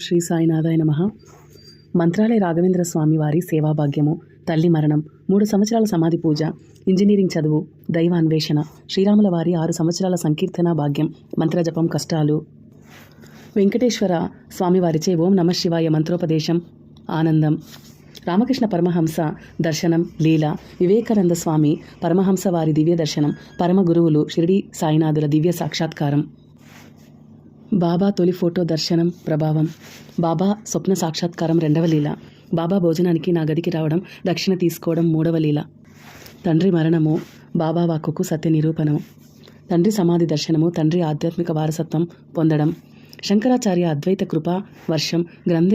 శ్రీ సాయినాథాయ నమ. మంత్రాలయ రాఘవేంద్ర స్వామి వారి సేవాభాగ్యము తల్లి మరణం మూడు సంవత్సరాల సమాధి పూజ ఇంజనీరింగ్ చదువు దైవ అన్వేషణ శ్రీరాముల వారి ఆరు సంవత్సరాల సంకీర్తన భాగ్యం మంత్రజపం కష్టాలు. వెంకటేశ్వర స్వామివారిచే ఓం నమ శివాయ మంత్రోపదేశం ఆనందం. రామకృష్ణ పరమహంస దర్శనం లీల. వివేకానంద స్వామి పరమహంస వారి దివ్య దర్శనం పరమ గురువులు షిరిడి సాయినాథుల దివ్య సాక్షాత్కారం. బాబా తొలి ఫోటో దర్శనం ప్రభావం. బాబా స్వప్న సాక్షాత్కారం రెండవ లీల. బాబా భోజనానికి నా గదికి రావడం దక్షిణ తీసుకోవడం మూడవ లీల. తండ్రి మరణము బాబా వాక్కుకు సత్య నిరూపణము తండ్రి సమాధి దర్శనము తండ్రి ఆధ్యాత్మిక వారసత్వం పొందడం. శంకరాచార్య అద్వైత కృప వర్షం గ్రంథ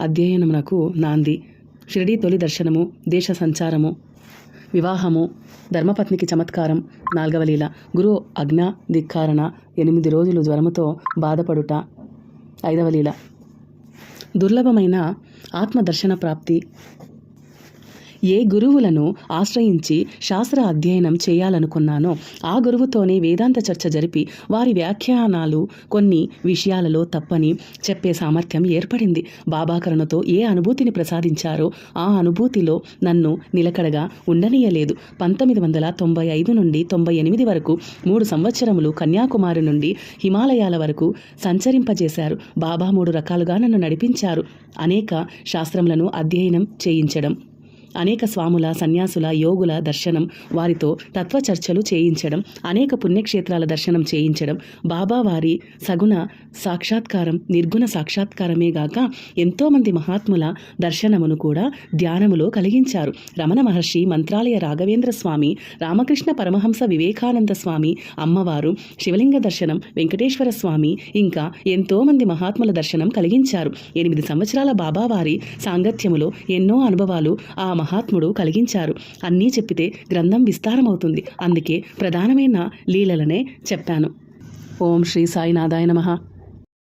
అధ్యయనమునకు నాంది. షిరిడి తొలి దర్శనము దేశ సంచారము. వివాహము ధర్మపత్నికి చమత్కారం నాల్గవ లీల. గురు అగ్న ధిక్కారణ ఎనిమిది రోజులు జ్వరముతో బాధపడుట ఐదవ లీల. దుర్లభమైన ఆత్మదర్శన ప్రాప్తి ఏ గురువులను ఆశ్రయించి శాస్త్ర అధ్యయనం చేయాలనుకున్నానో ఆ గురువుతోనే వేదాంత చర్చ జరిపి వారి వ్యాఖ్యానాలు కొన్ని విషయాలలో తప్పని చెప్పే సామర్థ్యం ఏర్పడింది. బాబాకరణతో ఏ అనుభూతిని ప్రసాదించారో ఆ అనుభూతిలో నన్ను నిలకడగా ఉండనీయలేదు. పంతొమ్మిది వందల తొంభై ఐదు నుండి తొంభై ఎనిమిది వరకు మూడు సంవత్సరములు కన్యాకుమారి నుండి హిమాలయాల వరకు సంచరింపజేశారు. బాబా మూడు రకాలుగా నన్ను నడిపించారు. అనేక శాస్త్రములను అధ్యయనం చేయించడం అనేక స్వాముల సన్యాసుల యోగుల దర్శనం వారితో తత్వ చర్చలు చేయించడం అనేక పుణ్యక్షేత్రాల దర్శనం చేయించడం బాబావారి సగుణ సాక్షాత్కారం నిర్గుణ సాక్షాత్కారమే గాక ఎంతోమంది మహాత్ముల దర్శనమును కూడా ధ్యానములో కలిగించారు. రమణ మహర్షి మంత్రాలయ రాఘవేంద్ర స్వామి రామకృష్ణ పరమహంస వివేకానంద స్వామి అమ్మవారు శివలింగ దర్శనం వెంకటేశ్వర స్వామి ఇంకా ఎంతోమంది మహాత్ముల దర్శనం కలిగించారు. ఎనిమిది సంవత్సరాల బాబావారి సాంగత్యములో ఎన్నో అనుభవాలు ఆ మహాత్ముడు కలిగించారు. అన్నీ చెప్పితే గ్రంథం విస్తారమవుతుంది. అందుకే ప్రధానమైన లీలలనే చెప్పాను. ఓం శ్రీ సాయినాథాయ నమః.